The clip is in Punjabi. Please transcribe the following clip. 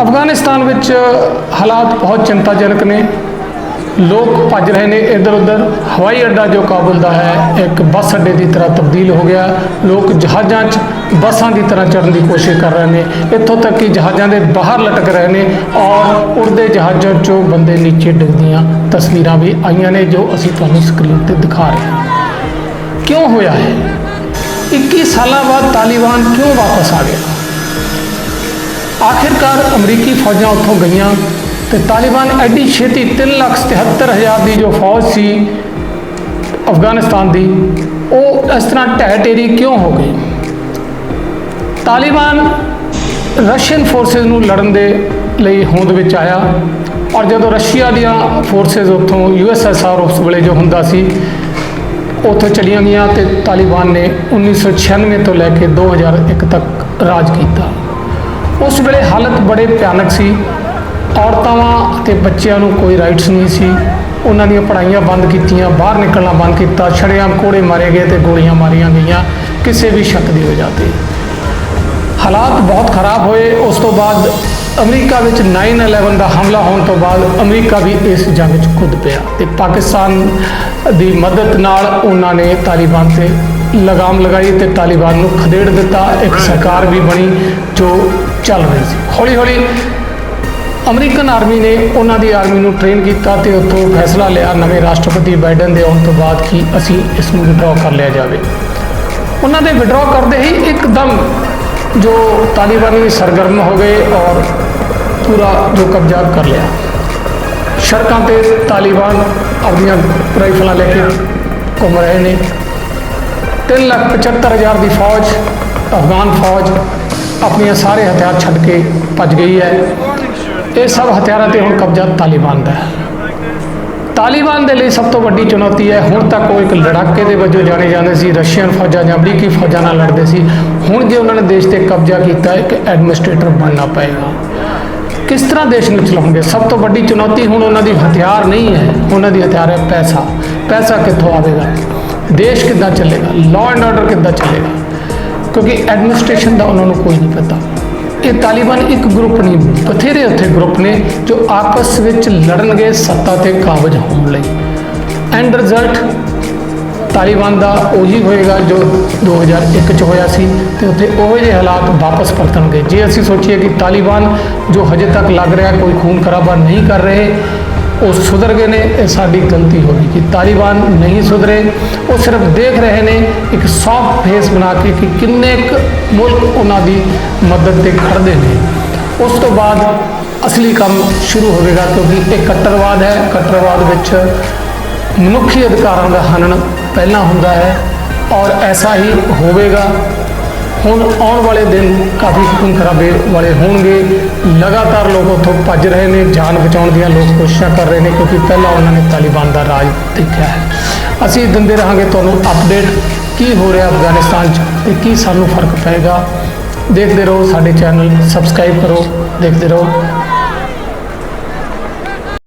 ਅਫਗਾਨਿਸਤਾਨ ਵਿੱਚ ਹਾਲਾਤ ਬਹੁਤ ਚਿੰਤਾਜਨਕ ਨੇ। ਲੋਕ ਭੱਜ ਰਹੇ ਨੇ ਇੱਧਰ ਉੱਧਰ ਹਵਾਈ ਅੱਡਾ ਜੋ ਕਾਬਲ ਦਾ ਹੈ, ਇੱਕ ਬੱਸ ਅੱਡੇ ਦੀ ਤਰ੍ਹਾਂ ਤਬਦੀਲ ਹੋ ਗਿਆ। ਲੋਕ ਜਹਾਜ਼ਾਂ 'ਚ ਬੱਸਾਂ ਦੀ ਤਰ੍ਹਾਂ ਚੜ੍ਹਨ ਦੀ ਕੋਸ਼ਿਸ਼ ਕਰ ਰਹੇ ਨੇ। ਇੱਥੋਂ ਤੱਕ ਕਿ ਜਹਾਜ਼ਾਂ ਦੇ ਬਾਹਰ ਲਟਕ ਰਹੇ ਨੇ ਔਰ ਉੜਦੇ ਜਹਾਜ਼ਾਂ 'ਚੋਂ ਬੰਦੇ ਨੀਚੇ ਡਿੱਗਦੀਆਂ ਤਸਵੀਰਾਂ ਵੀ ਆਈਆਂ ਨੇ ਜੋ ਅਸੀਂ ਤੁਹਾਨੂੰ ਸਕਰੀਨ ਤੇ ਦਿਖਾ ਰਹੇ ਹਾਂ। ਕਿਉਂ ਹੋਇਆ ਹੈ 21 ਸਾਲਾਂ ਬਾਅਦ ਤਾਲਿਬਾਨ ਕਿਉਂ ਵਾਪਸ ਆ ਗਿਆ ਆਖਿਰਕਾਰ ਅਮਰੀਕੀ ਫੌਜਾਂ ਉੱਥੋਂ ਗਈਆਂ ਤੇ ਤਾਲਿਬਾਨ ਐਡੀ ਛੇਤੀ 377000 ਦੀ ਜੋ ਫੌਜ ਸੀ ਅਫਗਾਨਿਸਤਾਨ ਦੀ, ਉਹ ਇਸ ਤਰ੍ਹਾਂ ਢਹਿ ਢੇਰੀ ਕਿਉਂ ਹੋ ਗਈ? ਤਾਲਿਬਾਨ ਰਸ਼ੀਅਨ ਫੋਰਸਸ ਨੂੰ ਲੜਨ ਦੇ ਲਈ ਹੋਂਦ ਵਿੱਚ ਆਇਆ ਔਰ ਜਦੋਂ ਰਸ਼ੀਆ ਦੀਆਂ ਫੋਰਸਸ ਉੱਥੋਂ ਯੂਐਸਐਸਆਰ ਉਸ ਵੇਲੇ ਜੋ ਹੁੰਦਾ ਸੀ, ਉੱਥੋਂ ਚਲੀਆਂ ਗਈਆਂ ਤੇ ਤਾਲਿਬਾਨ ਨੇ 1996 ਤੋਂ ਲੈ ਕੇ 2001 ਤੱਕ ਰਾਜ ਕੀਤਾ। ਉਸ ਵੇਲੇ ਹਾਲਤ ਬੜੇ ਭਿਆਨਕ ਸੀ। ਔਰਤਾਂ ਤੇ ਬੱਚਿਆਂ ਨੂੰ ਕੋਈ ਰਾਈਟਸ ਨਹੀਂ ਸੀ। ਉਹਨਾਂ ਦੀਆਂ ਪੜ੍ਹਾਈਆਂ ਬੰਦ ਕੀਤੀਆਂ ਬਾਹਰ ਨਿਕਲਣਾ ਬੰਦ ਕੀਤਾ ਛੜਿਆਂ ਕੋੜੇ ਮਾਰੇ ਗਏ ਤੇ ਗੋਲੀਆਂ ਮਾਰੀਆਂ ਗਈਆਂ ਕਿਸੇ ਵੀ ਸ਼ੱਕ ਦੀ ਵਜ੍ਹਾ ਤੇ। ਹਾਲਾਤ ਬਹੁਤ ਖਰਾਬ ਹੋਏ। ਉਸ ਤੋਂ ਬਾਅਦ ਅਮਰੀਕਾ ਵਿੱਚ 9/11 ਦਾ ਹਮਲਾ ਹੋਣ ਤੋਂ ਬਾਅਦ ਅਮਰੀਕਾ ਵੀ ਇਸ ਜੰਗ 'ਚ ਖੁਦ ਪਿਆ ਤੇ ਪਾਕਿਸਤਾਨ ਦੀ ਮਦਦ ਨਾਲ ਉਹਨਾਂ ਨੇ ਤਾਲਿਬਾਨ ਤੇ ਲਗਾਮ ਲਗਾਈ ਤੇ ਤਾਲਿਬਾਨ ਨੂੰ ਖਦੇੜ ਦਿੱਤਾ। ਇੱਕ ਸਰਕਾਰ ਵੀ ਬਣੀ ਜੋ ਚੱਲ ਰਹੀ ਸੀ। ਹੌਲੀ ਹੌਲੀ ਅਮਰੀਕਨ ਆਰਮੀ ਨੇ ਉਹਨਾਂ ਦੀ ਆਰਮੀ ਨੂੰ ਟ੍ਰੇਨ ਕੀਤਾ ਤੇ ਉੱਥੋਂ ਫੈਸਲਾ ਲਿਆ ਨਵੇਂ ਰਾਸ਼ਟਰਪਤੀ ਬਾਈਡਨ ਦੇ ਆਉਣ ਤੋਂ ਬਾਅਦ ਕਿ ਅਸੀਂ ਇਸ ਨੂੰ ਵਿਡਰਾਅ ਕਰ ਲਿਆ ਜਾਵੇ। ਉਹਨਾਂ ਦੇ ਵਿਡਰਾਅ ਕਰਦੇ ਹੀ ਇੱਕਦਮ ਜੋ ਤਾਲਿਬਾਨੀ ਸਰਗਰਮ ਹੋ ਗਏ ਔਰ ਪੂਰਾ ਜੋ ਕਬਜ਼ਾ ਕਰ ਲਿਆ। ਸੜਕਾਂ ਤੇ ਤਾਲਿਬਾਨ ਆਪਣੀਆਂ ਰਾਈਫਲਾਂ ਲੈ ਕੇ ਘੁੰਮ ਰਹੇ ਨੇ। 375000 ਦੀ ਫੌਜ, ਅਫਗਾਨ ਫੌਜ ਆਪਣੀਆਂ ਸਾਰੇ ਹਥਿਆਰ ਛੱਡ ਕੇ ਭੱਜ ਗਈ ਹੈ। ਇਹ ਸਭ ਹਥਿਆਰਾਂ ਤੇ ਹੁਣ ਕਬਜ਼ਾ ਤਾਲਿਬਾਨ ਦਾ ਹੈ। ਤਾਲਿਬਾਨ ਦੇ ਲਈ ਸਭ ਤੋਂ ਵੱਡੀ ਚੁਣੌਤੀ ਹੈ, ਹੁਣ ਤੱਕ ਉਹ ਇੱਕ ਲੜਾਕੇ ਦੇ ਵਜੋਂ ਜਾਣੇ ਜਾਂਦੇ ਸੀ, ਰਸ਼ੀਅਨ ਫੌਜਾਂ ਜਾਂ ਅਮਰੀਕੀ ਫੌਜਾਂ ਨਾਲ ਲੜਦੇ ਸੀ। ਹੁਣ ਜੇ ਉਹਨਾਂ ਨੇ ਦੇਸ਼ ਤੇ ਕਬਜ਼ਾ ਕੀਤਾ, ਇੱਕ ਕਿ ਐਡਮਿਨਿਸਟ੍ਰੇਟਰ ਬਣਨਾ ਪਏਗਾ। ਕਿਸ ਤਰ੍ਹਾਂ ਦੇਸ਼ ਨੂੰ ਚਲਾਉਣਗੇ ਸਭ ਤੋਂ ਵੱਡੀ ਚੁਣੌਤੀ ਹੁਣ ਉਹਨਾਂ ਦੀ ਹਥਿਆਰ ਨਹੀਂ ਹੈ। ਉਹਨਾਂ ਦੀ ਹਥਿਆਰ ਹੈ ਪੈਸਾ। ਪੈਸਾ ਕਿੱਥੋਂ ਆਵੇਗਾ? ਦੇਸ਼ ਕਿੱਦਾਂ ਚੱਲੇਗਾ? ਲਾਅ ਐਂਡ ਆਰਡਰ ਕਿੱਦਾਂ ਚੱਲੇਗਾ? ਕਿਉਂਕਿ ਐਡਮਿਨਿਸਟ੍ਰੇਸ਼ਨ ਦਾ ਉਹਨਾਂ ਨੂੰ ਕੋਈ ਨਹੀਂ ਪਤਾ। ਇਹ ਤਾਲਿਬਾਨ ਇੱਕ ਗਰੁੱਪ ਨਹੀਂ, ਬਥੇਰੇ ਉੱਥੇ ਗਰੁੱਪ ਨੇ ਜੋ ਆਪਸ ਵਿੱਚ ਲੜਨਗੇ ਸੱਤਾ ਤੇ ਕਾਬਜ ਹੋਣ ਲਈ। ਐਂਡ ਰਿਜ਼ਲਟ ਤਾਲਿਬਾਨ ਦਾ ਉਹੀ ਹੋਏਗਾ ਜੋ 2001 ਚ ਹੋਇਆ ਸੀ ਤੇ ਉੱਥੇ ਉਹੋ ਜਿਹੇ ਹਾਲਾਤ ਵਾਪਸ ਪਰਤਣਗੇ। ਜੇ ਅਸੀਂ ਸੋਚੀਏ ਕਿ ਤਾਲਿਬਾਨ ਜੋ ਹਜੇ ਤੱਕ ਲੱਗ ਰਿਹਾ, ਕੋਈ ਖੂਨ ਖਰਾਬਾ ਨਹੀਂ ਕਰ ਰਹੇ ਉਹ ਸੁਧਰ ਗਏ ਨੇ, ਇਹ ਸਾਡੀ ਗਲਤੀ ਹੋ ਗਈ ਕਿ ਤਾਲਿਬਾਨ ਨਹੀਂ ਸੁਧਰੇ। ਉਹ ਸਿਰਫ ਦੇਖ ਰਹੇ ਨੇ ਇੱਕ ਸੌਫਟ ਫੇਸ ਬਣਾ ਕੇ ਕਿ ਕਿੰਨੇ ਕੁ ਮੁਲਕ ਉਹਨਾਂ ਦੀ ਮਦਦ ਤੇ ਖੜਦੇ ਨੇ। ਉਸ ਤੋਂ ਬਾਅਦ ਅਸਲੀ ਕੰਮ ਸ਼ੁਰੂ ਹੋਵੇਗਾ ਕਿਉਂਕਿ ਇਹ ਕੱਟਰਵਾਦ ਹੈ। ਕੱਟਰਵਾਦ ਵਿੱਚ ਮਨੁੱਖੀ ਅਧਿਕਾਰਾਂ ਦਾ ਹਨਨ ਪਹਿਲਾਂ ਹੁੰਦਾ ਹੈ ਔਰ ਐਸਾ ਹੀ ਹੋਵੇਗਾ ਹੁਣ ਆਉਣ ਵਾਲੇ ਦਿਨ ਕਾਫੀ ਖੂਨ ਖਰਾਬੇ ਵਾਲੇ ਹੋਣਗੇ। ਲਗਾਤਾਰ ਲੋਕ ਉੱਥੋਂ ਭੱਜ ਰਹੇ ਨੇ, ਜਾਨ ਬਚਾਉਣ ਦੀਆਂ ਲੋਕ ਕੋਸ਼ਿਸ਼ਾਂ ਕਰ ਰਹੇ ਨੇ ਕਿਉਂਕਿ ਪਹਿਲਾਂ ਉਹਨਾਂ ਨੇ ਤਾਲਿਬਾਨ ਦਾ ਰਾਜ ਦੇਖਿਆ ਹੈ। ਅਸੀਂ ਦਿੰਦੇ ਰਹਾਂਗੇ ਤੁਹਾਨੂੰ ਅਪਡੇਟ ਕੀ ਹੋ ਰਿਹਾ ਅਫਗਾਨਿਸਤਾਨ 'ਚ ਤੇ ਕੀ ਸਾਨੂੰ ਫ਼ਰਕ ਪਏਗਾ। ਦੇਖਦੇ ਰਹੋ ਸਾਡੇ ਚੈਨਲ ਸਬਸਕ੍ਰਾਈਬ ਕਰੋ, ਦੇਖਦੇ ਰਹੋ।